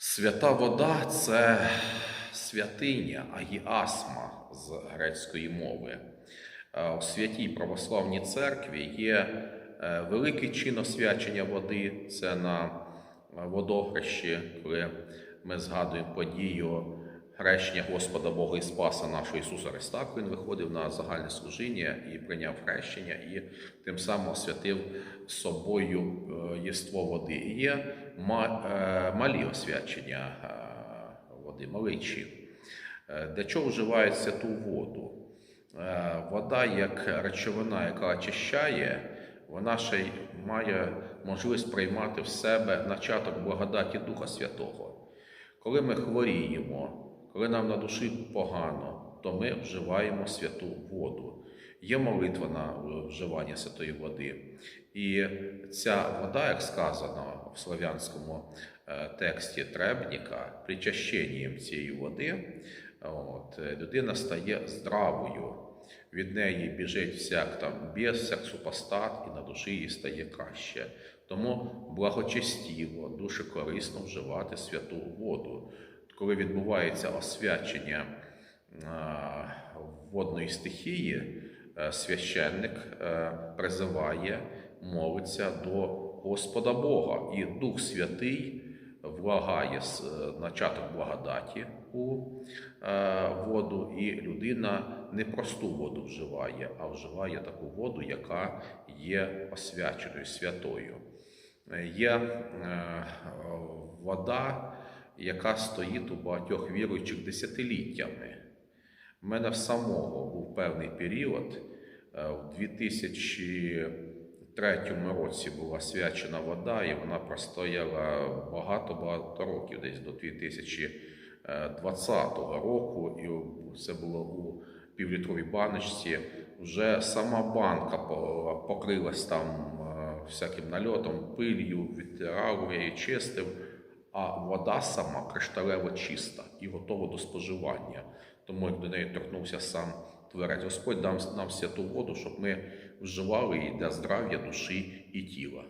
Свята вода це святиня, агіасма з грецької мови. Е, У святій православній церкві є е, великий чин освячення води. Це на е, водохрещі, коли ми згадуємо подію хрещення Господа Бога і Спаса нашого Ісуса Христа, Він виходив на загальне служіння і прийняв хрещення, і тим самим освятив собою е, єство води. І є е, малі освячення е, води. Е, Для чого вживають святу воду? Вода як речовина, яка очищає, вона ще й має можливість приймати в себе начаток благодаті Духа Святого. Коли ми хворіємо, коли нам на душі погано, то ми вживаємо святу воду. Є молитва на е, вживання святої води. І ця вода, як сказано в слов'янському е, тексті Требніка, причащенням цієї води, от, е, людина стає здравою. Від неї біжить всяк там біс, всяк супостат, і на душі їй стає краще. Тому благочестіво, дуже корисно вживати святу воду. Коли відбувається освячення е, водної стихії, е, священник е, призиває, молиться до Господа Бога, і Дух Святий влагає начаток благодаті у воду, і людина не просту воду вживає, а вживає таку воду, яка є освяченою святою. Є вода, яка стоїть у багатьох віруючих десятиліттями. У мене в самого був певний період. е, В 2003 році була свячена вода, і вона простояла багато-багато років, десь до 2020 року. І це було у півлітровій баночці. Вже сама банка по- покрилась там е, всяким нальотом, пилью, відтирав, я її чистив, а вода сама кришталево чиста і готова до споживання. Тому як до неї торкнувся сам Творець. Господь дав нам святу воду, щоб ми вживали її для здрав'я душі і тіла.